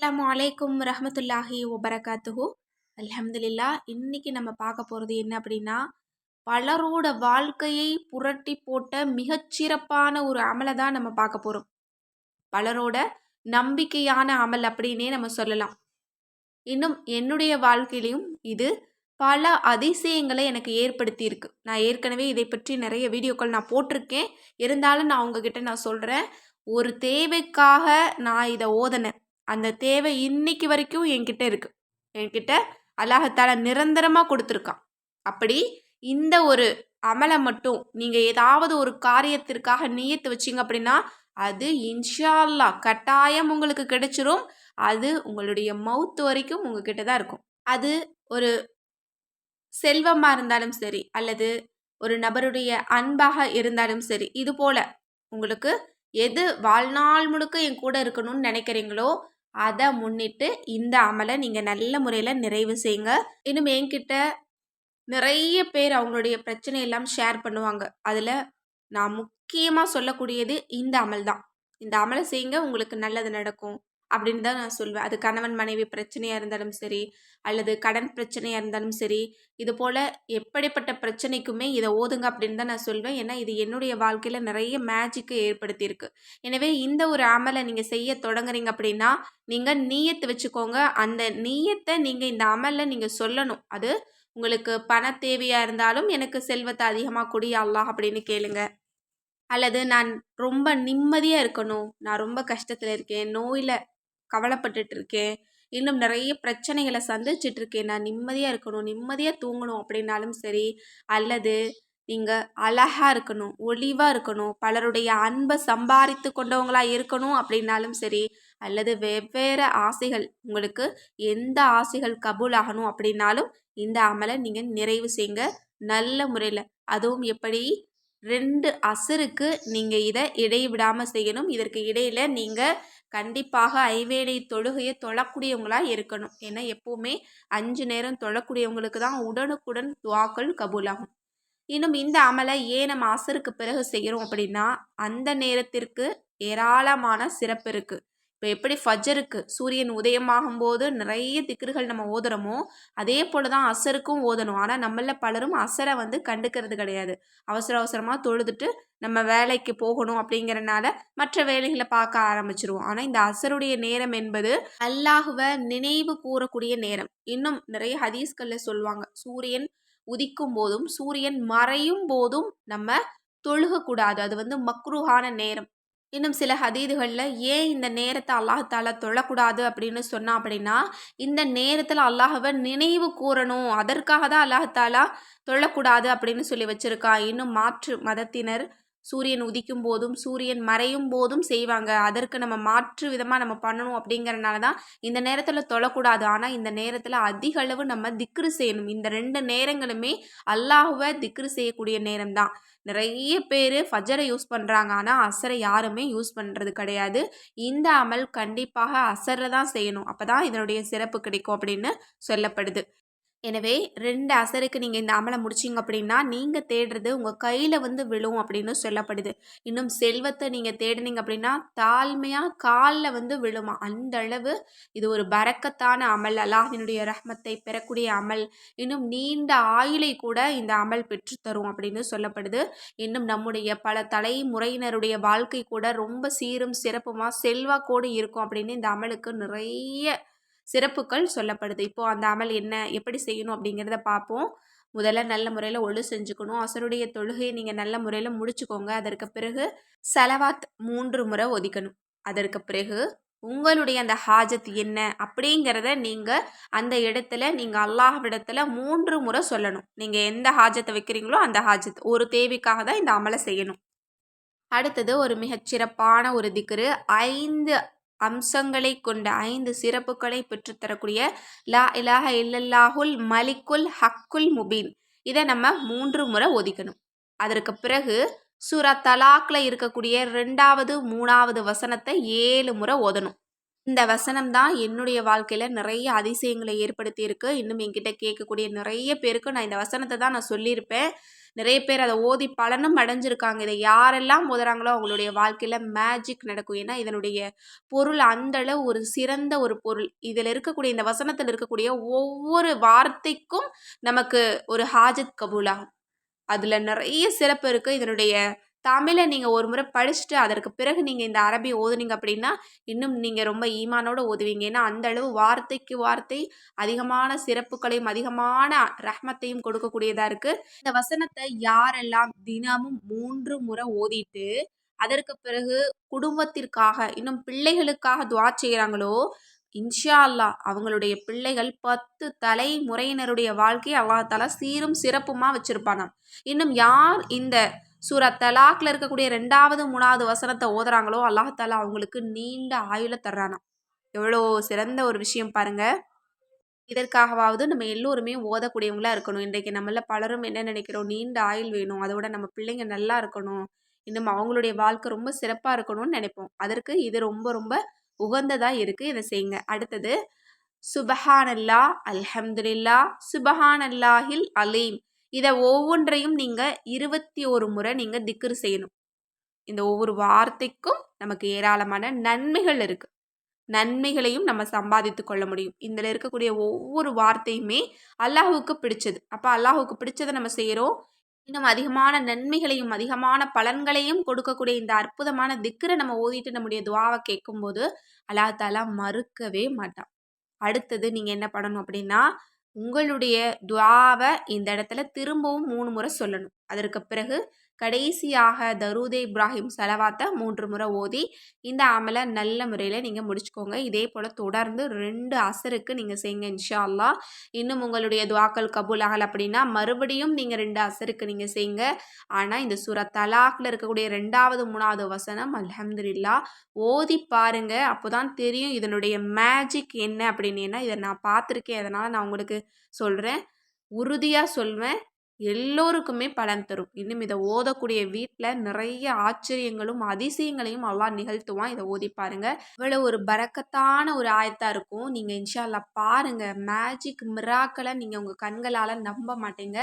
அஸ்லாம் வலைக்கும் ரஹமத்துல்லாஹி ஒபரகாத்துஹு அல்ஹம்துலில்லா இன்னைக்கு நம்ம பார்க்க போகிறது என்ன அப்படின்னா பலரோட வாழ்க்கையை புரட்டி போட்ட மிகச்சிறப்பான ஒரு அமலை தான் நம்ம பார்க்க போகிறோம் பலரோட நம்பிக்கையான அமல் அப்படின்னே நம்ம சொல்லலாம். இன்னும் என்னுடைய வாழ்க்கையிலையும் இது பல அதிசயங்களை எனக்கு ஏற்படுத்தியிருக்கு நான் ஏற்கனவே இதை பற்றி நிறைய வீடியோக்கள் நான் போட்டிருக்கேன். இருந்தாலும் நான் உங்ககிட்ட நான் சொல்கிறேன் ஒரு தேவைக்காக நான் இதை ஓதனேன். அந்த தேவை இன்னைக்கு வரைக்கும் என்கிட்ட இருக்குது என்கிட்ட அல்லாஹத்தால நிரந்தரமாக கொடுத்துருக்கான். அப்படி இந்த ஒரு அமலை மட்டும் நீங்கள் ஏதாவது ஒரு காரியத்திற்காக நீயத்து வச்சிங்க அப்படின்னா அது இன்ஷால்லா கட்டாயம் உங்களுக்கு கிடைச்சிரும். அது உங்களுடைய மவுத்து வரைக்கும் உங்ககிட்ட தான் இருக்கும். அது ஒரு செல்வமாக இருந்தாலும் சரி அல்லது ஒரு நபருடைய அன்பாக இருந்தாலும் சரி இது போல உங்களுக்கு எது வாழ்நாள் முழுக்க என் கூட இருக்கணும்னு நினைக்கிறீங்களோ அதை முன்னிட்டு இந்த அமலை நீங்கள் நல்ல முறையில் நிறைவு செய்யுங்க. இன்னும் என்கிட்ட நிறைய பேர் அவங்களுடைய பிரச்சனை எல்லாம் ஷேர் பண்ணுவாங்க. அதில் நான் முக்கியமாக சொல்லக்கூடியது இந்த அமல் தான். இந்த அமலை செய்யுங்க உங்களுக்கு நல்லது நடக்கும். அப்படின்னு தான் நான் சொல்வேன். அது கணவன் மனைவி பிரச்சனையாக இருந்தாலும் சரி அல்லது கடன் பிரச்சனையாக இருந்தாலும் சரி இது போல் எப்படிப்பட்ட பிரச்சனைக்குமே இதை ஓதுங்க அப்படின்னு தான் நான் சொல்வேன். ஏன்னா இது என்னுடைய வாழ்க்கையில் நிறைய மேஜிக்கை ஏற்படுத்தியிருக்கு. எனவே இந்த ஒரு அமலை நீங்கள் செய்ய தொடங்குறீங்க அப்படின்னா நீங்கள் நீயத்தை வச்சுக்கோங்க. அந்த நீயத்தை நீங்கள் இந்த அமலில் நீங்கள் சொல்லணும். அது உங்களுக்கு பண தேவையாக இருந்தாலும் எனக்கு செல்வத்தை அதிகமாக கொடி அல்லாஹ் அப்படின்னு கேளுங்க. அல்லது நான் ரொம்ப நிம்மதியாக இருக்கணும். நான் ரொம்ப கஷ்டத்தில் இருக்கேன். நோயில் கவலைப்பட்டுட்டு இருக்கேன் இன்னும் நிறைய பிரச்சனைகளை சந்திச்சுட்டு இருக்கேன் நான் நிம்மதியாக இருக்கணும் நிம்மதியாக தூங்கணும் அப்படின்னாலும் சரி அல்லது நீங்கள் அழகாக இருக்கணும் ஒளிவாக இருக்கணும் பலருடைய அன்பை சம்பாதித்து கொண்டவங்களாக இருக்கணும் அப்படின்னாலும் சரி அல்லது வெவ்வேறு ஆசைகள் உங்களுக்கு எந்த ஆசைகள் கபூல் ஆகணும் அப்படின்னாலும் இந்த அமலை நீங்கள் நிறைவு செய்யுங்க நல்ல முறையில். அதுவும் எப்படி? ரெண்டு அசருக்கு நீங்கள் இதை இடைவிடாமல் செய்யணும். இதற்கு இடையில் நீங்கள் கண்டிப்பாக ஐவேளை தொழுகையை தொழக்கூடியவங்களாக இருக்கணும். ஏன்னா எப்போவுமே அஞ்சு நேரம் தொழக்கூடியவங்களுக்கு தான் உடனுக்குடன் துவாக்கள் கபூலாகும். இன்னும் இந்த அமலை ஏன் நம்ம அசருக்கு பிறகு செய்கிறோம் அப்படின்னா அந்த நேரத்திற்கு ஏராளமான சிறப்பு இருக்குது இப்போ எப்படி ஃபஜருக்கு சூரியன் உதயமாகும் போது நிறைய திக்குறுகள் நம்ம ஓதுறோமோ அதே போல் தான் அசருக்கும் ஓதணும். ஆனால் நம்மள பலரும் அசரை வந்து கண்டுக்கிறது கிடையாது. அவசர அவசரமாக தொழுதுட்டு நம்ம வேலைக்கு போகணும் அப்படிங்கிறனால மற்ற வேலைகளை பார்க்க ஆரம்பிச்சிருவோம். ஆனால் இந்த அசருடைய நேரம் என்பது அல்லாஹுவை நினைவு கூறக்கூடிய நேரம். இன்னும் நிறைய ஹதீஸ்களில் சொல்லுவாங்க சூரியன் உதிக்கும் போதும் சூரியன் மறையும் போதும் நம்ம தொழுகக்கூடாது. அது வந்து மக்ருஹான நேரம். இன்னும் சில ஹதீதுகளில் ஏன் இந்த நேரத்தை அல்லாஹால தொழக்கூடாது? அப்படின்னு சொன்னா அப்படின்னா இந்த நேரத்தில் அல்லாஹவை நினைவு கூறணும். அதற்காக தான் அல்லாஹாலா தொழக்கூடாது அப்படின்னு சொல்லி வச்சுருக்கா. இன்னும் மாற்று மதத்தினர் சூரியன் உதிக்கும் போதும் சூரியன் மறையும் போதும் செய்வாங்க. அதற்கு நம்ம மாற்று விதமாக நம்ம பண்ணணும் அப்படிங்கிறனால தான் இந்த நேரத்தில் தொழக்கூடாது. ஆனால் இந்த நேரத்தில் அதிக அளவு நம்ம திக்ரு செய்யணும். இந்த ரெண்டு நேரங்களுமே அல்லாஹுவை திக்ரு செய்யக்கூடிய நேரம் தான். நிறைய பேர் ஃபஜரை யூஸ் பண்ணுறாங்க ஆனால் அசரை யாருமே யூஸ் பண்ணுறது கிடையாது. இந்த அமல் கண்டிப்பாக அசரை தான் செய்யணும். அப்போ தான் இதனுடைய சிறப்பு கிடைக்கும் அப்படின்னு சொல்லப்படுது. எனவே ரெண்டு அசருக்கு நீங்கள் இந்த அமலை முடிச்சிங்க அப்படின்னா நீங்கள் தேடுறது உங்கள் கையில் வந்து விழும் அப்படின்னு சொல்லப்படுது. இன்னும் செல்வத்தை நீங்கள் தேடினீங்க அப்படின்னா தாழ்மையாக காலில் வந்து விழுமா? அந்த அளவு இது ஒரு பறக்கத்தான அமல். அல்லாஹினுடைய ரஹ்மத்தை பெறக்கூடிய அமல். இன்னும் நீண்ட ஆயுளை கூட இந்த அமல் பெற்றுத்தரும் அப்படின்னு சொல்லப்படுது. இன்னும் நம்முடைய பல தலைமுறையினருடைய வாழ்க்கை கூட ரொம்ப சீரும் சிறப்புமாக செல்வாக்கோடு இருக்கும் அப்படின்னு இந்த அமலுக்கு நிறைய சிறப்புகள் சொல்லப்படுது. இப்போது அந்த அமல் என்ன எப்படி செய்யணும் அப்படிங்கிறத பார்ப்போம். முதல்ல நல்ல முறையில் ஒழு செஞ்சுக்கணும். அசருடைய தொழுகையை நீங்கள் நல்ல முறையில் முடிச்சுக்கோங்க. அதற்கு பிறகு செலவாத் மூன்று முறை ஒதுக்கணும். அதற்கு பிறகு உங்களுடைய அந்த ஹாஜத் என்ன அப்படிங்கிறத நீங்கள் அந்த இடத்துல நீங்கள் அல்லாஹ்விடத்தில் மூன்று முறை சொல்லணும். நீங்கள் எந்த ஹாஜத்தை வைக்கிறீங்களோ அந்த ஹாஜத். ஒரு தேவைக்காக தான் இந்த அமலை செய்யணும். அடுத்தது ஒரு மிகச்சிறப்பான ஒரு திக்ரு ஐந்து அம்சங்களை கொண்ட ஐந்து சிறப்புகளை பெற்றுத்தரக்கூடிய லா இலாஹ இல்லல்லாஹுல் மலிக்குல் ஹக்குல் முபீன். இதை நம்ம மூன்று முறை ஒதுக்கணும். அதற்கு பிறகு சூரா தலாக்ல இருக்கக்கூடிய ரெண்டாவது மூணாவது வசனத்தை ஏழு முறை ஓதணும். இந்த வசனம் தான் என்னுடைய வாழ்க்கையில் நிறைய அதிசயங்களை ஏற்படுத்தி இருக்கு இன்னும் என்கிட்ட கேட்கக்கூடிய நிறைய பேருக்கு நான் இந்த வசனத்தை தான் நான் சொல்லியிருப்பேன். நிறைய பேர் அதை ஓதி பலனும் அடைஞ்சிருக்காங்க. இதை யாரெல்லாம் ஓதுறாங்களோ அவங்களுடைய வாழ்க்கையில் மேஜிக் நடக்கும். ஏன்னா இதனுடைய பொருள் அந்தளவு ஒரு சிறந்த ஒரு பொருள். இதில் இருக்கக்கூடிய இந்த வசனத்தில் இருக்கக்கூடிய ஒவ்வொரு வார்த்தைக்கும் நமக்கு ஒரு ஹாஜத் கபூலாகும். அதில் நிறைய சிறப்பு இருக்குது இதனுடைய தமிழை நீங்கள் ஒரு முறை படிச்சுட்டு அதற்கு பிறகு நீங்கள் இந்த அரபி ஓதுனீங்க அப்படின்னா இன்னும் நீங்கள் ரொம்ப ஈமானோடு ஓதுவீங்க. ஏன்னா அந்த அளவு வார்த்தைக்கு வார்த்தை அதிகமான சிறப்புகளையும் அதிகமான ரஹ்மத்தையும் கொடுக்கக்கூடியதாக இருக்குது இந்த வசனத்தை யாரெல்லாம் தினமும் மூன்று முறை ஓதிட்டு அதற்கு பிறகு குடும்பத்திற்காக இன்னும் பிள்ளைகளுக்காக துவா செய்கிறாங்களோ இன்ஷா அல்லா அவங்களுடைய பிள்ளைகள் பத்து தலைமுறையினருடைய வாழ்க்கையை அல்லாஹால சீரும் சிறப்புமா வச்சிருப்பானாம். இன்னும் யார் இந்த சூரத் தலாக்ல இருக்கக்கூடிய ரெண்டாவது மூணாவது வசனத்தை ஓதுறாங்களோ அல்லாஹால அவங்களுக்கு நீண்ட ஆயுள தர்றானா. எவ்வளோ சிறந்த ஒரு விஷயம் பாருங்க. இதற்காகவாவது நம்ம எல்லோருமே ஓதக்கூடியவங்களா இருக்கணும். இன்றைக்கு நம்மள பலரும் என்ன நினைக்கிறோம்? நீண்ட ஆயுள் வேணும். அதோட நம்ம பிள்ளைங்க நல்லா இருக்கணும். இன்னும் அவங்களுடைய வாழ்க்கை ரொம்ப சிறப்பாக இருக்கணும்னு நினைப்போம். அதற்கு இது ரொம்ப ரொம்ப உகந்ததாக இருக்குது இதை செய்யுங்க. அடுத்தது சுபஹானல்லா அல்ஹம்துல்லா சுபஹானல்லாஹில் அலீம். இதை ஒவ்வொன்றையும் நீங்கள் இருபத்தி ஒரு முறை நீங்கள் திக்ரு செய்யணும். இந்த ஒவ்வொரு வார்த்தைக்கும் நமக்கு ஏராளமான நன்மைகள் இருக்குது நன்மைகளையும் நம்ம சம்பாதித்து கொள்ள முடியும். இதில் இருக்கக்கூடிய ஒவ்வொரு வார்த்தையுமே அல்லாஹுக்கு பிடிச்சது. அப்போ அல்லாஹுக்கு பிடிச்சதை நம்ம செய்கிறோம் இன்னும் அதிகமான நன்மைகளையும் அதிகமான பலன்களையும் கொடுக்கக்கூடிய இந்த அற்புதமான திக்கரை நம்ம ஓதிட்டு நம்முடைய துவாவை கேட்கும்போது அல்லா தாலா மறுக்கவே மாட்டான். அடுத்தது நீங்கள் என்ன பண்ணணும் அப்படின்னா உங்களுடைய துவாவை இந்த இடத்துல திரும்பவும் மூணு முறை சொல்லணும். அதற்கு பிறகு கடைசியாக தரூதே இப்ராஹிம் செலவாத்தை மூன்று முறை ஓதி இந்த அமலை நல்ல முறையில் நீங்கள் முடிச்சுக்கோங்க. இதே போல் தொடர்ந்து ரெண்டு அசருக்கு நீங்கள் செய்யுங்க இன்ஷா அல்லா இன்னும் உங்களுடைய துவாக்கள் கபூல் ஆகல் அப்படின்னா மறுபடியும் நீங்கள் ரெண்டு அசருக்கு நீங்கள் செய்யுங்க ஆனால் இந்த சுர தலாக்கில் இருக்கக்கூடிய ரெண்டாவது மூணாவது வசனம் அலமதுல்லா ஓதி பாருங்க. அப்போ தான் தெரியும் இதனுடைய மேஜிக் என்ன அப்படின்னு இதை நான் பார்த்துருக்கேன். அதனால் நான் உங்களுக்கு சொல்கிறேன் உறுதியாக சொல்வேன். எல்லோருக்குமே பலன் தரும். இன்னும் இதை ஓதக்கூடிய வீட்டில் நிறைய ஆச்சரியங்களும் அதிசயங்களையும் அவ்வளோ நிகழ்த்துவான். இதை ஓதி பாருங்க. இவ்வளோ ஒரு பறக்கத்தான ஒரு ஆயத்தாக இருக்கும். நீங்கள் இன்ஷால்லா பாருங்க. மேஜிக் மிராக்களை நீங்கள் உங்கள் கண்களால் நம்ப மாட்டீங்க.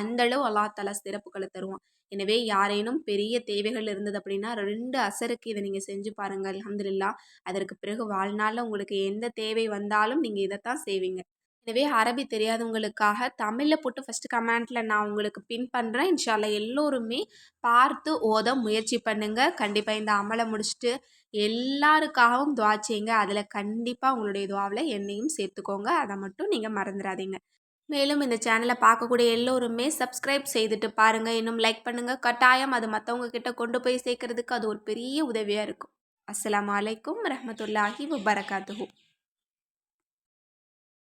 அந்தளவு அல்லா தலா சிறப்புகளை தருவான். எனவே யாரேனும் பெரிய தேவைகள் இருந்தது அப்படின்னா ரெண்டு அசருக்கு இதை நீங்கள் செஞ்சு பாருங்கள் அலமதுல்லா அதற்கு பிறகு வாழ்நாளில் உங்களுக்கு எந்த தேவை வந்தாலும் நீங்கள் இதைத்தான் செய்வீங்க. எனவே அரபி தெரியாதவங்களுக்காக தமிழில் போட்டு ஃபஸ்ட்டு கமெண்ட்டில் நான் உங்களுக்கு பின் பண்ணுறேன் இன்ஷால்லா எல்லோருமே பார்த்து ஓத முயற்சி பண்ணுங்கள் கண்டிப்பாக இந்த அமலை முடிச்சுட்டு எல்லாருக்காகவும் துவா செய்யுங்க. அதில் கண்டிப்பாக உங்களுடைய துவாவில் என்னையும் சேர்த்துக்கோங்க. அதை மட்டும் நீங்கள் மறந்துடாதீங்க மேலும் இந்த சேனலை பார்க்கக்கூடிய எல்லோருமே சப்ஸ்கிரைப் செய்துட்டு பாருங்கள் இன்னும் லைக் பண்ணுங்கள் கட்டாயம் அது மற்றவங்க கிட்ட கொண்டு போய் சேர்க்கறதுக்கு அது ஒரு பெரிய உதவியாக இருக்கும். அஸ்லாம் வலைக்கம் ரஹமத்துல்லாஹி வபரகாத்துஹூ.